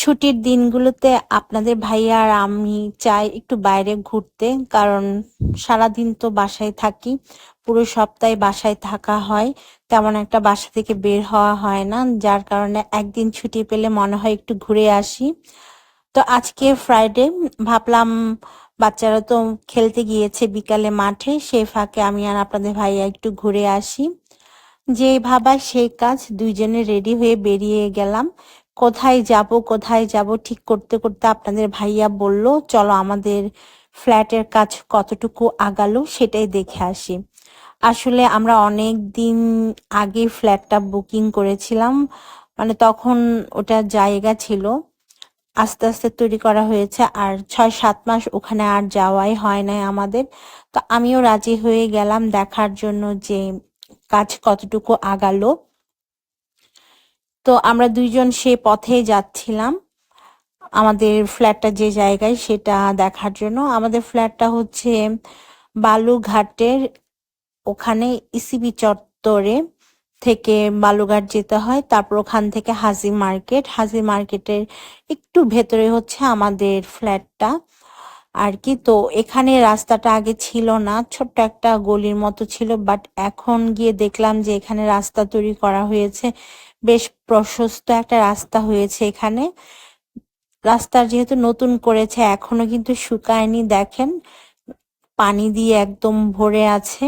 ছুটির দিনগুলোতে আপনাদের ভাইয়া আর আমি চাই একটু বাইরে ঘুরতে, কারণ সারাদিন তো বাসায় থাকি, পুরো সপ্তাহে বাসায় থাকা হয়, তেমন একটা বাসা থেকে বের হওয়া হয় না, যার কারণে একদিন ছুটি পেলে মনে হয় একটু ঘুরে আসি। তো আজকে ফ্রাইডে ভাবলাম বাচ্চারা তো খেলতে গিয়েছে বিকালে মাঠে, সেই ফাঁকে আমি আর আপনাদের ভাইয়া একটু ঘুরে আসি। যে ভাবা সেই কাজ, দুইজনে রেডি হয়ে বেরিয়ে গেলাম। কোথায় যাব কোথায় যাব, ঠিক করতে করতে আপনাদের ভাইয়া বলল, চলো আমাদের ফ্ল্যাটের কাজ কতটুকু আগালো সেটাই দেখে আসি। আসলে আমরা অনেক দিন আগে ফ্ল্যাটটা বুকিং করেছিলাম মানে তখন ওটা জায়গা ছিল, আস্তে আস্তে তৈরি করা হয়েছে, আর ছয়, সাত মাস ওখানে আর যাওয়াই হয় নাই আমাদের। তো আমিও রাজি হয়ে গেলাম দেখার জন্য যে কাজ কতটুকু আগালো। তো আমরা দুইজন সে পথে যাচ্ছিলাম। আমাদের ফ্ল্যাটটা যে জায়গায় সেটা দেখার জন্য। আমাদের ফ্ল্যাটটা হচ্ছে বালুঘাটের ওখানে ইসিবি চত্বরে থেকে বালুঘাট যেতে হয়। তারপর ওখান থেকে হাজি মার্কেট। হাজি মার্কেটের একটু ভেতরে হচ্ছে আমাদের ফ্ল্যাটটা। আর কি, তো এখানে রাস্তাটা আগে ছিল না, ছোট্ট একটা গলির মতো ছিল বাট এখন গিয়ে দেখলাম যে এখানে রাস্তা তৈরি করা হয়েছে। বেশ প্রশস্ত একটা রাস্তা হয়েছে এখানে। রাস্তা যেহেতু নতুন করেছে, এখনও কিন্তু শুকায়নি, দেখেন। পানি দিয়ে একদম ভরে আছে।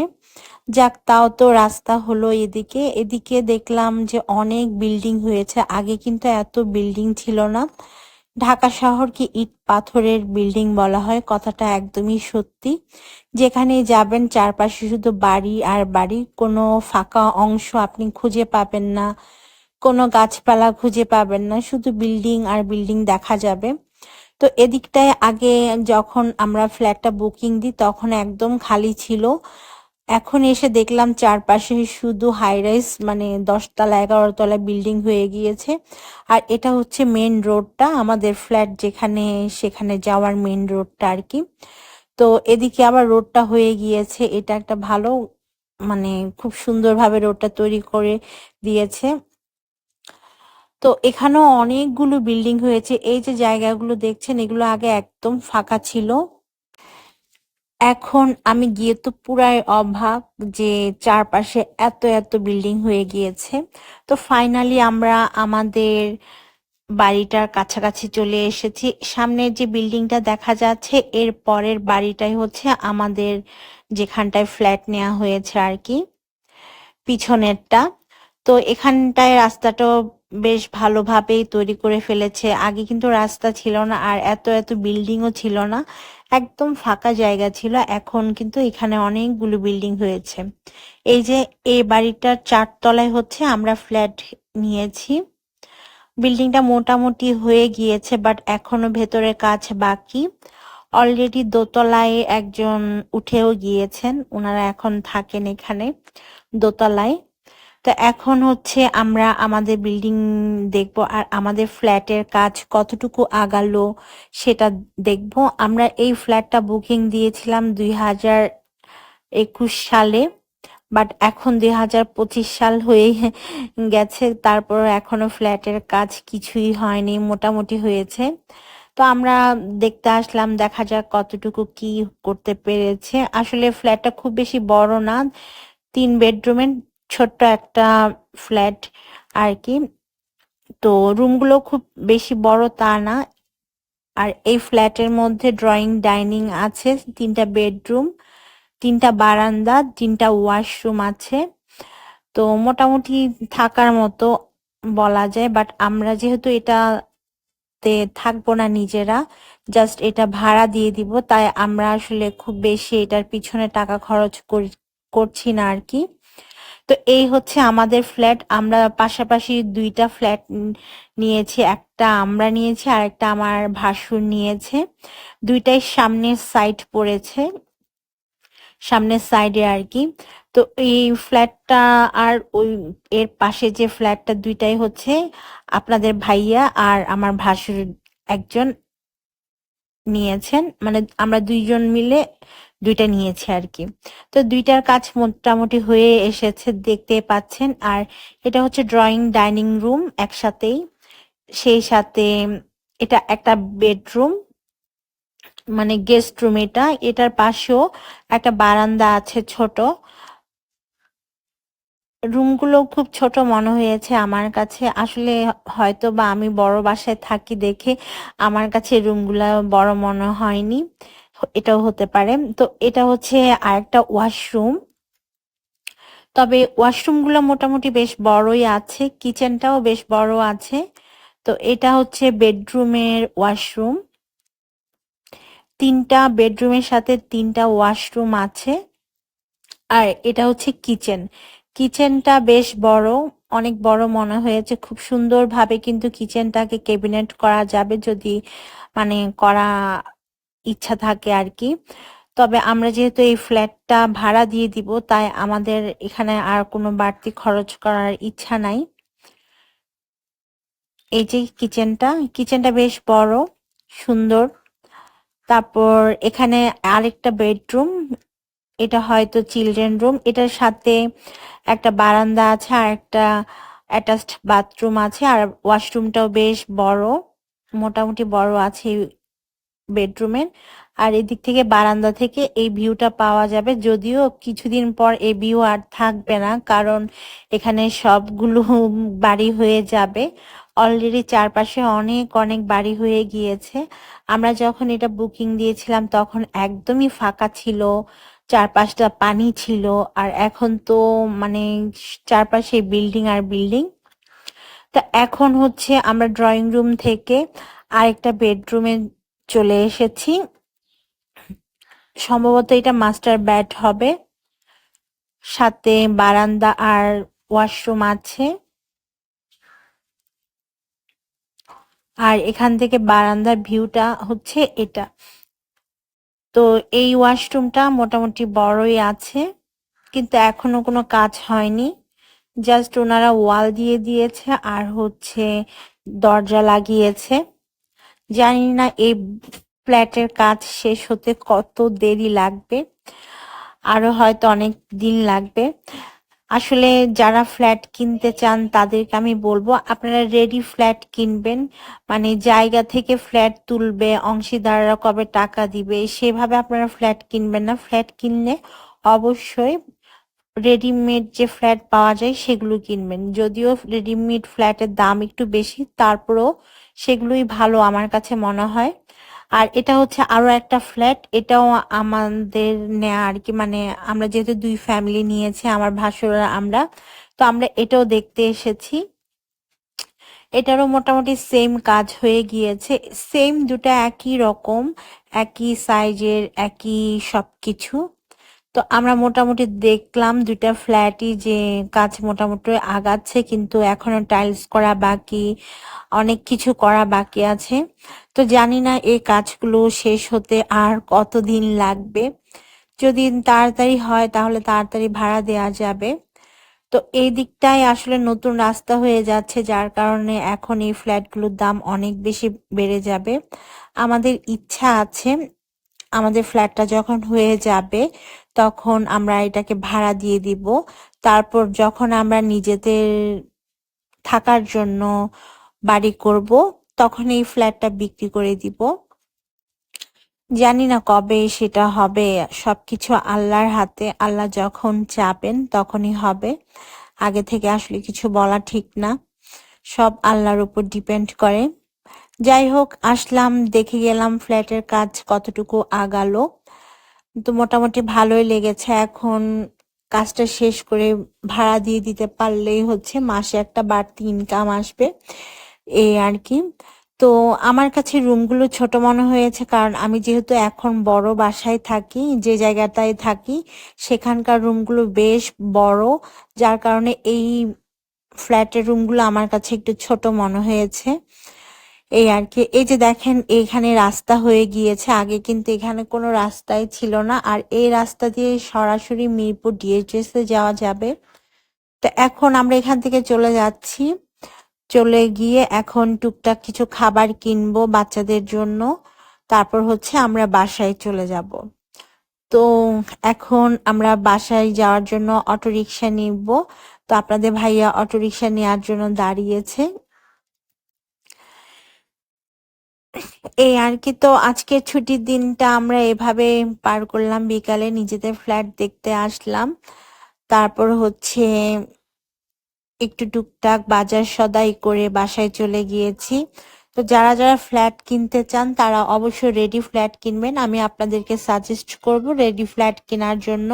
যাক, তাও তো রাস্তা হলো এদিকে। এদিকে দেখলাম যে অনেক বিল্ডিং হয়েছে, আগে কিন্তু এত বিল্ডিং ছিল না। ঢাকা শহরকে ইট পাথরের বিল্ডিং বলা হয়? কথাটা একদমই সত্যি। যেখানে যাবেন, চারপাশে শুধু বাড়ি আর বাড়ি, কোনো ফাঁকা অংশ আপনি খুঁজে পাবেন না, কোনো গাছপালা খুঁজে পাবেন না, শুধু বিল্ডিং আর বিল্ডিং দেখা যাবে। তো এদিকটায় আগে যখন আমরা ফ্ল্যাটটা বুকিং দিই, তখন একদম খালি ছিল। এখন এসে দেখলাম চারপাশে শুধু হাই রাইস মানে দশতলা এগারো তলা বিল্ডিং হয়ে গিয়েছে। আর এটা হচ্ছে মেন রোডটা আমাদের ফ্ল্যাট যেখানে, সেখানে যাওয়ার মেন রোডটা আর কি। তো এদিকে আবার রোডটা হয়ে গিয়েছে, এটা একটা ভালো মানে খুব সুন্দরভাবে রোডটা তৈরি করে দিয়েছে। তো এখানেও অনেকগুলো বিল্ডিং হয়েছে, এই যে জায়গাগুলো দেখছেন, এগুলো আগে একদম ফাঁকা ছিল। এখন আমি গিয়ে তো পুরাই অবাক যে চারপাশে এত এত বিল্ডিং হয়ে গিয়েছে। তো ফাইনালি আমরা আমাদের বাড়িটার কাছাকাছি চলে এসেছি। সামনের যে বিল্ডিংটা দেখা যাচ্ছে, এর পরের বাড়িটাই হচ্ছে আমাদের যেখানটায় ফ্ল্যাট নেওয়া হয়েছে আর কি, পিছনেরটা। তো এখানটায় রাস্তাটাও বেশ ভালোভাবেই তৈরি করে ফেলেছে। আগে কিন্তু রাস্তা ছিল না আর এত এত বিল্ডিংও ছিল না। একদম ফাঁকা জায়গা ছিল। এখন কিন্তু এখানে অনেকগুলো বিল্ডিং হয়েছে। এই যে এই বাড়িটার চারতলায় হচ্ছে আমরা ফ্ল্যাট নিয়েছি। বিল্ডিংটা মোটামুটি হয়ে গিয়েছে বাট এখনও ভেতরে কাজ বাকি। অলরেডি দোতলায় একজন উঠেও গিয়েছেন। ওনারা এখন থাকেন এখানে দোতলায়। তো এখন হচ্ছে আমরা আমাদের বিল্ডিং দেখব আর আমাদের ফ্ল্যাটের কাজ কতটুকু আগালো সেটা দেখব। আমরা এই ফ্ল্যাটটা বুকিং দিয়েছিলাম দুই হাজার একুশ সালে বাট এখন দুই হাজার পঁচিশ সাল হয়ে গেছে, তারপর এখনও ফ্ল্যাটের কাজ কিছুই হয়নি, মোটামুটি হয়েছে। তো আমরা দেখতে আসলাম, দেখা যাক কতটুকু কি করতে পেরেছে। আসলে ফ্ল্যাটটা খুব বেশি বড় না, তিন বেডরুমের ছোট্ট একটা ফ্ল্যাট আর কি। তো রুমগুলো খুব বেশি বড় তা না। আর এই ফ্ল্যাটের মধ্যে ড্রয়িং ডাইনিং আছে, তিনটা বেডরুম তিনটা বারান্দা, তিনটা ওয়াশরুম আছে। তো মোটামুটি থাকার মতো বলা যায়। বাট আমরা যেহেতু এটাতে থাকব না নিজেরা জাস্ট এটা ভাড়া দিয়ে দিব। তাই আমরা আসলে খুব বেশি এটার পিছনে টাকা খরচ করছি না আর কি। তো এই হচ্ছে আমাদের ফ্ল্যাট আমরা পাশাপাশি দুইটা ফ্ল্যাট নিয়েছি, একটা আমরা নিয়েছি আর একটা আমার ভাসুর নিয়েছে। দুইটাই সামনের সাইড পড়েছে, সামনের সাইডে আর কি। তো এই ফ্ল্যাটটা আর ওই এর পাশে যে ফ্ল্যাটটা দুইটাই হচ্ছে আপনাদের ভাইয়া আর আমার ভাসুর একজন নিয়েছেন। মানে আমরা দুইজন মিলে দুইটা নিয়েছে আর কি। তো দুইটার কাজ মোটামুটি হয়ে এসেছে দেখতে পাচ্ছেন। আর এটা হচ্ছে ড্রয়িং ডাইনিং রুম একসাথেই। সেই সাথে এটা একটা বেডরুম মানে গেস্ট রুম এটা। এটার পাশেও একটা বারান্দা আছে ছোট। রুমগুলো খুব ছোট মনে হয়েছে আমার কাছে। আসলে হয়তো বা আমি বড় বাসায় থাকি দেখে আমার কাছে রুমগুলো বড় মনে হয়নি। এটাও হতে পারে। তো এটা হচ্ছে আরেকটা ওয়াশরুম। তবে ওয়াশরুমগুলো মোটামুটি বেশ বড়ই আছে, কিচেনটাও বেশ বড় আছে। তো এটা হচ্ছে বেডরুমের ওয়াশরুম। তিনটা বেডরুমের সাথে তিনটা ওয়াশরুম আছে। আর এটা হচ্ছে কিচেন। কিচেনটা বেশ বড়, অনেক বড় মনে হয়েছে। খুব সুন্দরভাবে কিন্তু কিচেনটাকে ক্যাবিনেট করা যাবে যদি মানে করা ইচ্ছা থাকে আর কি। তবে আমরা যেহেতু এই ফ্ল্যাটটা ভাড়া দিয়ে দিব, তাই আমাদের এখানে আর কোনো বাড়তি খরচ করার ইচ্ছা নাই। এই যে কিচেনটা কিচেনটা বেশ বড়, সুন্দর। তারপর এখানে আরেকটা বেডরুম এটা হয়তো চিলড্রেন রুম এটার সাথে একটা বারান্দা আছে, আর একটা অ্যাটাচড বাথরুম আছে, আর ওয়াশরুমটাও বেশ বড়, মোটামুটি বড় আছে। বেডরুমের আর এদিক থেকে বারান্দা থেকে এই ভিউটা পাওয়া যাবে। যদিও কিছুদিন পর এই ভিউ আর থাকবে না, কারণ এখানে সবগুলো বাড়ি হয়ে যাবে। অলরেডি চারপাশে অনেক অনেক বাড়ি হয়ে গিয়েছে। আমরা যখন এটা বুকিং দিয়েছিলাম, তখন একদমই ফাঁকা ছিল। চারপাশটা পানি ছিল। আর এখন তো মানে চারপাশে বিল্ডিং আর বিল্ডিং। তা এখন হচ্ছে আমরা ড্রয়িং রুম থেকে আরেকটা বেডরুমে চলে এসেছি। সম্ভবত এটা মাস্টার বেড হবে। সাথে বারান্দা আর ওয়াশরুম আছে। আর এখান থেকে বারান্দার ভিউটা হচ্ছে এটা। তো এই ওয়াশরুমটা মোটামুটি বড়ই আছে, কিন্তু এখনও কোনো কাজ হয়নি। জাস্ট ওনারা ওয়াল দিয়ে দিয়েছে আর হচ্ছে দরজা লাগিয়েছে। জানি না এই ফ্ল্যাটের কাজ শেষ হতে কত দেরি লাগবে, আরও হয়তো অনেক দিন লাগবে। আসলে যারা ফ্ল্যাট কিনতে চান তাদেরকে আমি বলব, আপনারা রেডি ফ্ল্যাট কিনবেন মানে জায়গা থেকে ফ্ল্যাট তুলবে, অংশীদাররা কবে টাকা দিবে, সেভাবে আপনারা ফ্ল্যাট কিনবেন না। ফ্ল্যাট কিনলে অবশ্যই রেডিমেড যে ফ্ল্যাট পাওয়া যায়, সেগুলো কিনবেন। যদিও রেডিমেড ফ্ল্যাটের দাম একটু বেশি, তারপরেও সেগুলোই ভালো আমার কাছে মনে হয়। আর এটা হচ্ছে আরও একটা ফ্ল্যাট এটাও আমাদের নেয়া আর কি মানে আমরা যেহেতু দুই ফ্যামিলি নিয়েছি, আমার ভাসুরা আমরা, তো আমরা এটাও দেখতে এসেছি। এটারও মোটামুটি সেম কাজ হয়ে গিয়েছে। সেম দুটা একই রকম, একই সাইজের একই সবকিছু। তো আমরা মোটামুটি দেখলাম দুইটা ফ্ল্যাটই যে কাজ মোটামুটি আগাচ্ছে, কিন্তু এখনও টাইলস করা বাকি, অনেক কিছু করা বাকি আছে। তো জানি না এই কাজগুলো শেষ হতে আর কতদিন লাগবে। যদি তাড়াতাড়ি হয় তাহলে তাড়াতাড়ি ভাড়া দেওয়া যাবে। তো এই দিকটাই আসলে নতুন রাস্তা হয়ে যাচ্ছে, যার কারণে এখন এই ফ্ল্যাটগুলোর দাম অনেক বেশি বেড়ে যাবে। আমাদের ইচ্ছা আছে আমাদের ফ্ল্যাটটা যখন হয়ে যাবে, তখন আমরা এটাকে ভাড়া দিয়ে দিব। তারপর যখন আমরা নিজেদের থাকার জন্য বাড়ি করব, তখন এই ফ্ল্যাটটা বিক্রি করে দিব। জানি না কবে সেটা হবে, সবকিছু আল্লাহর হাতে, আল্লাহ যখন চাপেন তখনই হবে। আগে থেকে আসলে কিছু বলা ঠিক না। সব আল্লাহর উপর ডিপেন্ড করে। যাই হোক আসলাম, দেখে গেলাম ফ্ল্যাটের কাজ কতটুকু আগালো। তো মোটামুটি ভালোই লেগেছে। এখন কাজটা শেষ করে ভাড়া দিয়ে দিতে পারলেই হচ্ছে, মাসে একটা বাড়তি ইনকাম আসবে এই আর কি। তো আমার কাছে রুমগুলো ছোট মনে হয়েছে, কারণ আমি যেহেতু এখন বড় বাসায় থাকি, যে জায়গাটায় থাকি, সেখানকার রুমগুলো বেশ বড়, যার কারণে এই ফ্ল্যাটের রুমগুলো আমার কাছে একটু ছোট মনে হয়েছে। এই আর কি। এই যে দেখেন এখানে রাস্তা হয়ে গিয়েছে। আগে কিন্তু এখানে কোনো রাস্তাই ছিল না। আর এই রাস্তা দিয়ে সরাসরি মিরপুর ডিএইচএস এ যাওয়া যাবে। তো এখন আমরা এখান থেকে চলে যাচ্ছি। চলে গিয়ে এখন টুকটাক কিছু খাবার কিনবো বাচ্চাদের জন্য। তারপর হচ্ছে আমরা বাসায় চলে যাব। তো এখন আমরা বাসায় যাওয়ার জন্য অটোরিকশা নিব। তো আপনাদের ভাইয়া অটোরিকশা নেওয়ার জন্য দাঁড়িয়েছে। এই আর কি তো আজকের ছুটির দিনটা আমরা এভাবে পার করলাম। বিকালে নিজেদের ফ্ল্যাট দেখতে আসলাম। তারপর হচ্ছে একটু টুকটাক বাজার সদাই করে বাসায় চলে গিয়েছি। তো যারা যারা ফ্ল্যাট কিনতে চান, তারা অবশ্যই রেডি ফ্ল্যাট কিনবেন। আমি আপনাদেরকে সাজেস্ট করব রেডি ফ্ল্যাট কেনার জন্য।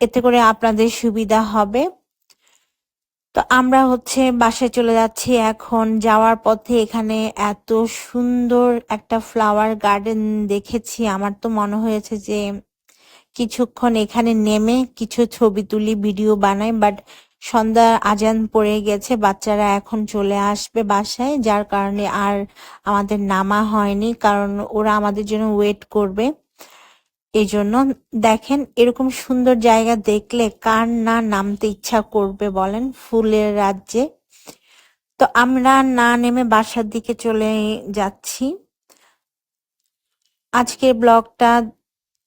এতে করে আপনাদের সুবিধা হবে। তো আমরা হচ্ছে বাসায় চলে যাচ্ছি এখন। যাওয়ার পথে এখানে এত সুন্দর একটা ফ্লাওয়ার গার্ডেন দেখেছি। আমার তো মনে হয়েছে যে কিছুক্ষণ এখানে নেমে কিছু ছবি তুলি ভিডিও বানাই বাট সন্ধ্যা আজান পড়ে গেছে, বাচ্চারা এখন চলে আসবে বাসায়। যার কারণে আর আমাদের নামা হয়নি, কারণ ওরা আমাদের জন্য ওয়েট করবে। এই জন্য দেখেন এরকম সুন্দর জায়গা দেখলে কার না নামতে ইচ্ছা করবে বলেন ফুলের রাজ্যে। তো আমরা না নেমে বাসার দিকে চলে যাচ্ছি। আজকের ব্লগটা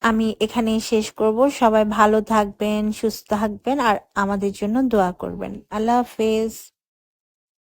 আমি এখানেই শেষ করব। সবাই ভালো থাকবেন, সুস্থ থাকবেন, আর আমাদের জন্য দোয়া করবেন। আল্লাহ হাফেজ।